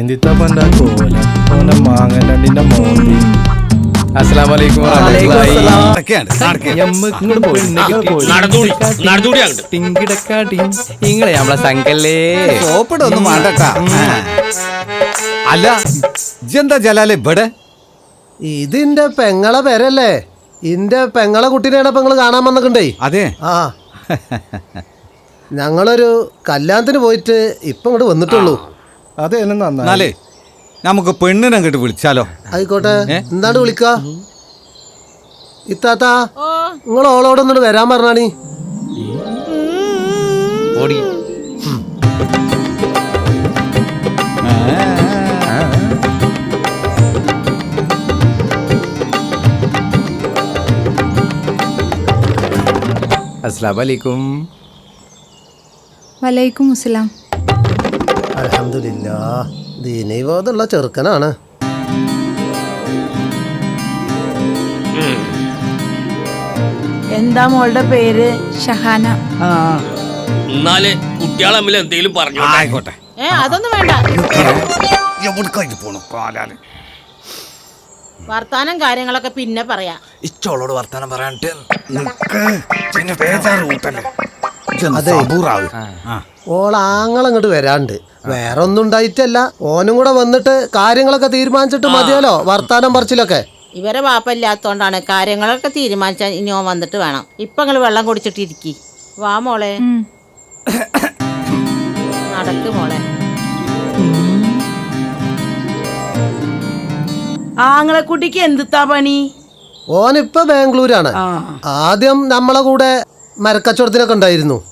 എന്തിത്താ പണ്ട കോല? മോന്തി. ഇങ്ങളെ നമ്മളെ സംഘല്ലേ? സോപ്പിടൊന്നും വേണ്ടട്ടാ അല്ല ഇജെന്താ ജലാലെ ഇവിടെ? ഇതിന്റെ പെങ്ങളെ പേരല്ലേ? ഇന്റെ പെങ്ങളെ കുട്ടീനെയാണ് പെങ്ങൾ കാണാൻ വന്നിട്ടുണ്ടേ? അതെ. ആ. ഞങ്ങളൊരു കല്യാണത്തിന് പോയിട്ട് ഇപ്പൊ ഇങ്ങോട്ട് വന്നിട്ടുള്ളൂ. അത് എന്നെ നന്നായി. എന്നാലേ നമുക്ക് പെണ്ണിനെ അങ്ങോട്ട് വിളിച്ചാലോ? ആയിക്കോട്ടെ. എന്താണ് വിളിക്ക? ഇത്താത്ത നിങ്ങൾ ഓളോട് ഒന്നിട്ട് വരാൻ പറഞ്ഞാണി. ഓടി. അസ്സലാമലൈക്കും വലൈക്കും അസ്സലാം. അലഹമില്ല ദീനീബോധമുള്ള ചെറുക്കനാണ്. എന്താ മോളുടെ പേര്? ഷഹാന. എന്നാൽ കുട്ടികളെ തമ്മിൽ എന്തെങ്കിലും പറഞ്ഞു ആയിക്കോട്ടെ. ഏ അതൊന്നും വേണ്ട. വർത്താനം കാര്യങ്ങളൊക്കെ പിന്നെ പറയാം. ഇച്ചോളോട് വർത്താനം പറയാനിട്ട് അതെ. സബൂറാവ്. ആ. ഓളാങ്ങളങ്ങോട്ട് വരാണ്ട്. വേറെ ഒന്നും ഉണ്ടായിട്ടല്ല. ഓനും കൂടെ വന്നിട്ട് കാര്യങ്ങളൊക്കെ തീരുമാനിച്ചിട്ട് മതിയല്ലോ വർത്താനം പറച്ചിലൊക്കെ. ഇവരെ വാപ്പല്ലാത്തോണ്ടാണ് കാര്യങ്ങളൊക്കെ തീരുമാനിച്ചാൽ ഇനി ഓൻ വന്നിട്ട് വേണം. ഇപ്പൊ നിങ്ങൾ വെള്ളം കുടിച്ചിട്ടിരിക്കി വാ മോളെ. നടക്ക് മോളെ. ആങ്ങളെ കുട്ടിക്ക് എന്തുത്താ പണി? ഓനിപ്പൊ ബാംഗ്ലൂരാണ്. ആദ്യം നമ്മളെ കൂടെ മരക്കച്ചവടത്തിനൊക്കെ ഉണ്ടായിരുന്നു.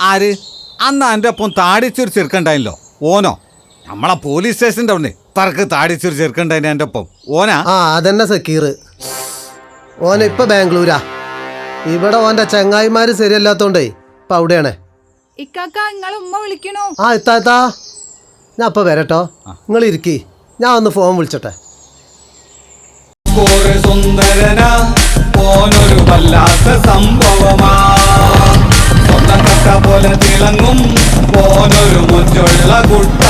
ആര്? അന്ന് എന്റെ ഒപ്പം താടിച്ചൊരു ചെറുക്കണ്ടായില്ലോ ഓനോ? നമ്മളെ പോലീസ് സ്റ്റേഷന്റെ അവിടെ തറക്ക് താടിച്ചൊരു ചെറുക്കണ്ടായി എന്റെ ഒപ്പം. ഓനാ? ആ അതന്നെ സക്കീർ ഓന ഇപ്പൊ ബാംഗ്ലൂരാ. ഇവിടെ ഓന്റെ ചങ്ങായിമാര് ശരിയല്ലാത്തോണ്ടേ ഇപ്പൊ അവിടെയാണ്. ഇക്കാക്ക ഉമ്മ വിളിക്കണോ? ആ ഇത്താത്താ ഞാൻ ഇപ്പൊ വരട്ടോ. നിങ്ങൾ ഇരിക്കി. ഞാൻ ഒന്ന് ഫോൺ വിളിച്ചോട്ടെ. സുന്ദരനാ സുന്ദരന. ഓനൊരു വല്ലാത്ത സംഭവമാ. തിളങ്ങും പോലൊരു മുറ്റുള്ള കുട്ട